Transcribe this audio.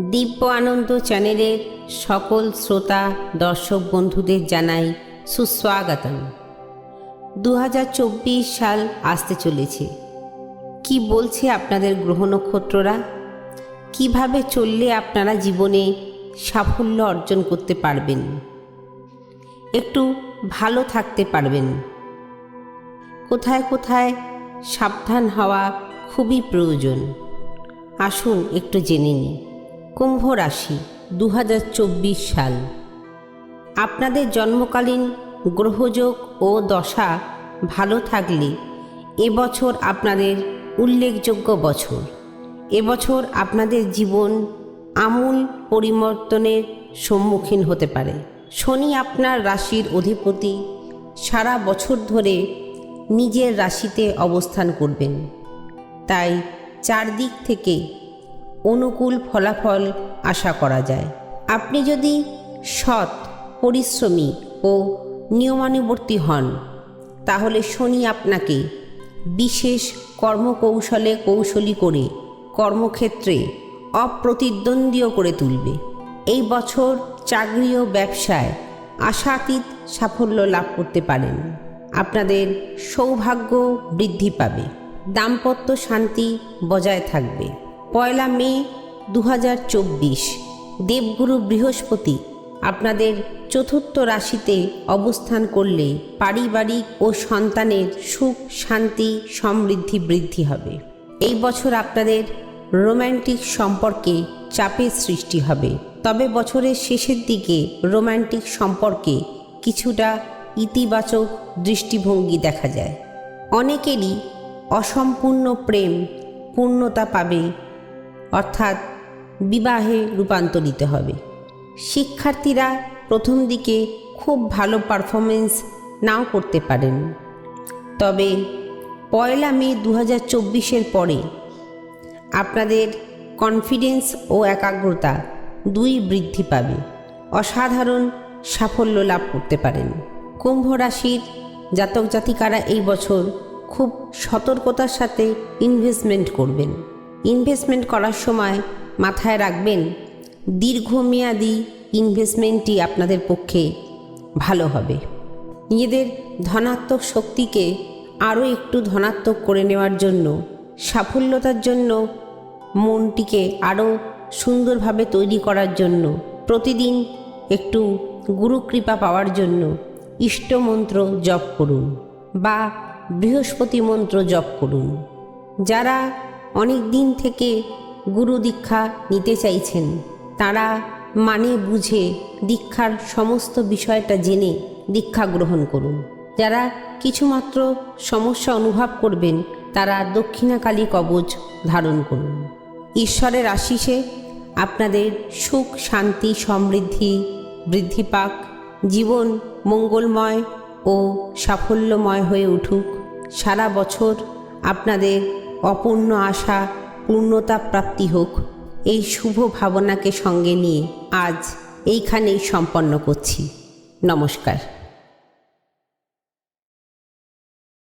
দিব্য আনন্দ চ্যানেলের সকল শ্রোতা, দর্শক, বন্ধুদের জানাই সুস্বাগতম। দু হাজার চব্বিশ সাল আসতে চলেছে। কি বলছে আপনাদের গ্রহ নক্ষত্ররা? কীভাবে চললে আপনারা জীবনে সাফল্য অর্জন করতে পারবেন? একটু ভালো থাকতে পারবেন। কোথায় কোথায় সাবধান হওয়া খুবই প্রয়োজন। আসুন একটু জেনে নিই। কুম্ভ রাশি দু হাজার চব্বিশ সাল। আপনাদের জন্মকালীন গ্রহযোগ ও দশা ভালো থাকলে এবছর আপনাদের উল্লেখযোগ্য বছর। এবছর আপনাদের জীবন আমূল পরিবর্তনের সম্মুখীন হতে পারে। শনি আপনার রাশির অধিপতি সারা বছর ধরে নিজের রাশিতে অবস্থান করবেন। তাই চারদিক থেকে অনুকূল ফলাফল আশা করা যায়। আপনি যদি সৎ, পরিশ্রমী ও নিয়মানুবর্তী হন, তাহলে শনি আপনাকে বিশেষ কর্মকৌশলে কৌশলী করে কর্মক্ষেত্রে অপ্রতিদ্বন্দ্বীও করে তুলবে। এই বছর চাকরি ও ব্যবসায় আশাতীত সাফল্য লাভ করতে পারেন। আপনাদের সৌভাগ্য বৃদ্ধি পাবে। দাম্পত্য শান্তি বজায় থাকবে। পয়লা মে দু হাজার চব্বিশ, দেবগুরু বৃহস্পতি আপনাদের চতুর্থ রাশিতে অবস্থান করলে পারিবারিক ও সন্তানের সুখ, শান্তি, সমৃদ্ধি, বৃদ্ধি হবে। এই বছর আপনাদের রোম্যান্টিক সম্পর্কে চাপের সৃষ্টি হবে। তবে বছরের শেষের দিকে রোম্যান্টিক সম্পর্কে কিছুটা ইতিবাচক দৃষ্টিভঙ্গি দেখা যায়। অনেকেরই অসম্পূর্ণ প্রেম পূর্ণতা পাবে অর্থাৎ বিবাহে রূপান্তরিত হবে। শিক্ষার্থীরা প্রথম দিকে খুব ভালো পারফরমেন্স নাও করতে পারেন। তবে পয়লা মে দু হাজার পরে আপনাদের কনফিডেন্স ও একাগ্রতা দুই বৃদ্ধি পাবে। অসাধারণ সাফল্য লাভ করতে পারেন। কুম্ভ রাশির জাতক জাতিকারা এই বছর খুব সতর্কতার সাথে ইনভেস্টমেন্ট করবেন। ইনভেস্টমেন্ট করার সময় মাথায় রাখবেন, দীর্ঘমেয়াদী ইনভেস্টমেন্টটি আপনাদের পক্ষে ভালো হবে। নিজেদের ধনাত্মক শক্তিকে আরও একটু ধনাত্মক করে নেওয়ার জন্য, সাফল্যতার জন্য, মনটিকে আরও সুন্দরভাবে তৈরি করার জন্য, প্রতিদিন একটু গুরুকৃপা পাওয়ার জন্য ইষ্টমন্ত্র জপ করুন বা বৃহস্পতি মন্ত্র জপ করুন। যারা অনেক দিন থেকে গুরু দীক্ষা নিতে চাইছেন। তারা মানে বুঝে দীক্ষার সমস্ত বিষয়টা জেনে দীক্ষা গ্রহণ করুন। যারা কিছুমাত্র সমস্যা অনুভব করবেন, তারা দক্ষিণাকালী কবচ ধারণ করুন। ঈশ্বরের আশিসে আপনাদের সুখ, শান্তি, সমৃদ্ধি, বৃদ্ধি পাক। জীবন মঙ্গলময় ও সাফল্যময় হয়ে উঠুক। সারা বছর আপনাদের অপূর্ণ আশা, পূর্ণতা প্রাপ্তি হোক। এই শুভ ভাবনাকে সঙ্গে নিয়ে আজ এইখানেই সম্পন্ন করছি। নমস্কার।